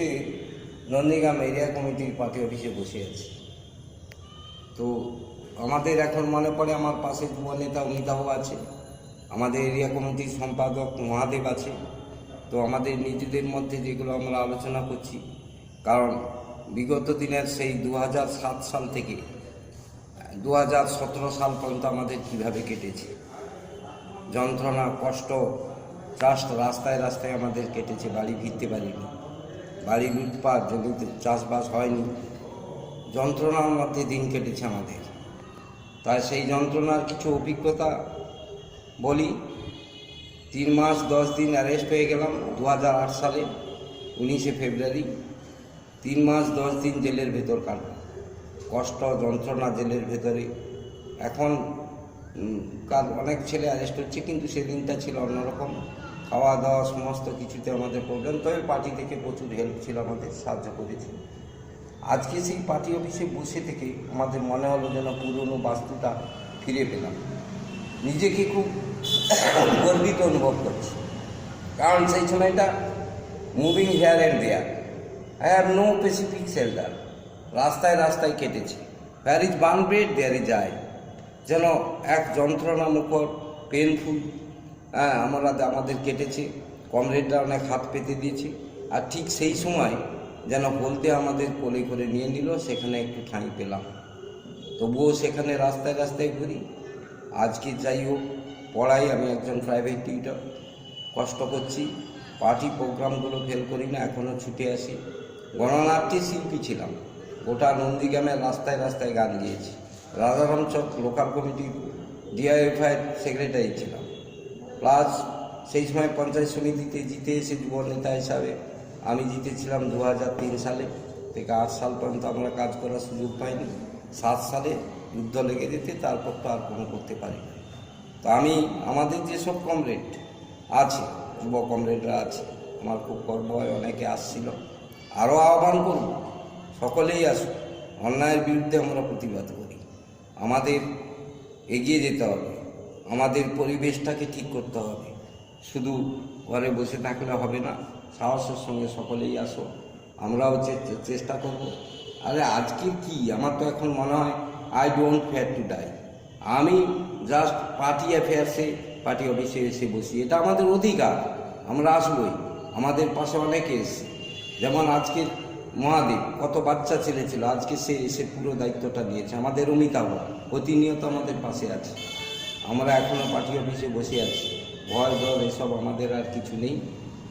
মুহূর্তে নন্দীগ্রাম এরিয়া কমিটির পার্টি অফিসে বসে আছি। তো আমাদের এখন মনে পড়ে আমার পাশে যুব নেতা অমিতাভ আছে, আমাদের এরিয়া কমিটির সম্পাদক মহাদেব আছে। তো আমাদের নিজেদের মধ্যে যেগুলো আমরা আলোচনা করছি, কারণ বিগত দিনের সেই দু হাজার সাত সাল থেকে দু হাজার সতেরো সাল পর্যন্ত আমাদের কীভাবে কেটেছে। যন্ত্রণা, কষ্ট জাস্ট রাস্তায় রাস্তায় আমাদের কেটেছে, বাড়ি ফিরতে পারিনি। বাড়ি লুটপাট, জমিতে চাষবাস হয়নি। যন্ত্রণার মধ্যে দিন কেটেছে আমাদের। তাই সেই যন্ত্রণার কিছু অভিজ্ঞতা বলি। তিন মাস, দশ দিন অ্যারেস্ট হয়ে গেলাম দু হাজার আট সালে, উনিশে ফেব্রুয়ারি। তিন মাস, দশ দিন জেলের ভেতর কাটলাম। কষ্ট, যন্ত্রণা জেলের ভেতরে। এখন কাল অনেক ছেলে অ্যারেস্ট হচ্ছে, কিন্তু সেদিনটা ছিল অন্যরকম। খাওয়া দাওয়া সমস্ত কিছুতে আমাদের প্রবলেম তবে পার্টি থেকে প্রচুর হেল্প ছিল, আমাদের সাহায্য করেছে আজকে সেই পার্টি অফিসে বসে থেকে আমাদের মনে হলো যেন পুরনো বাস্তুটা ফিরে পেলাম। নিজেকে খুব গর্বিত অনুভব করছি। কারণ সেই সময়টা moving here and there I have no specific shelter রাস্তায় রাস্তায় কেটেছি। There is bun bread there is I যেন এক যন্ত্রণা মুখর পেনফুল হ্যাঁ আমরা আমাদের কেটেছে, কমরেডরা অনেক হাত পেতে দিয়েছে। আর ঠিক সেই সময় যেন বলতে আমাদের কোলে করে নিয়ে নিল, সেখানে একটু ঠাঁই পেলাম। তবুও সেখানে রাস্তায় রাস্তায় ঘুরি। আজকে যাই হোক, পড়াই আমি একজন প্রাইভেট টিউটর কষ্ট করছি পার্টি প্রোগ্রামগুলো ফেল করি না এখনও ছুটে আসি। গণনাট্যে শিল্পী ছিলাম। গোটা নন্দীগ্রামের রাস্তায় রাস্তায় গান গিয়েছি। রাজারাম চক লোকাল কমিটির ডিআইএফআই সেক্রেটারি ছিলাম। প্লাস সেই সময় পঞ্চায়েত সমিতিতে জিতে এসে যুব নেতা হিসাবে আমি জিতেছিলাম দু সালে। থেকে আট সাল পর্যন্ত আমরা কাজ করার সুযোগ পাইনি। সাত সালে যুদ্ধ লেগে যেতে তারপর তো আর কোনো করতে পারি তো আমি, আমাদের যেসব কমরেড আছে, যুব কমরেডরা আছে, আমার খুব গর্ব হয়, অনেকে আসছিল। আরও আহ্বান করব, সকলেই আসুন অন্যায়ের বিরুদ্ধে আমরা প্রতিবাদ করি। আমাদের এগিয়ে যেতে হবে। আমাদের পরিবেশটাকে ঠিক করতে হবে। শুধু ঘরে বসে থাকলে হবে না, সাহসের সঙ্গে সকলেই আসো। আমরাও চেষ্টা করব। আরে আজকে কি? আমার তো এখন মনে হয় I don't fear to die আমি জাস্ট পার্টি অ্যাফেয়ার্সে পার্টি অফিসে এসে বসি। এটা আমাদের অধিকার। আমরা আসবই। আমাদের পাশে অনেকে এসছে যেমন আজকে মহাদেব, কত বাচ্চা ছেলে ছিল। আজকে সে এসে পুরো দায়িত্বটা নিয়েছে। আমাদের অমিতাভ, প্রতিনিয়ত আমাদের পাশে আছে। আমরা এখনও পার্টি অফিসে বসে আছি। ভয় ডর এসব আমাদের আর কিছু নেই।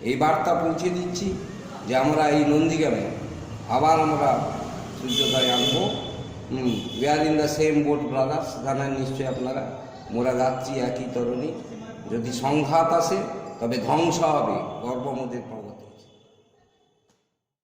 এই বার্তা পৌঁছে দিচ্ছি যে আমরা এই নন্দীগ্রামে আবার আমরা সূর্যোদয় আনব। We are in the same boat brothers জানেন নিশ্চয়ই আপনারা, মোরা যাচ্ছি একই তরণী। যদি সংঘাত আসে, তবে ধ্বংস হবে। গর্ব মোদের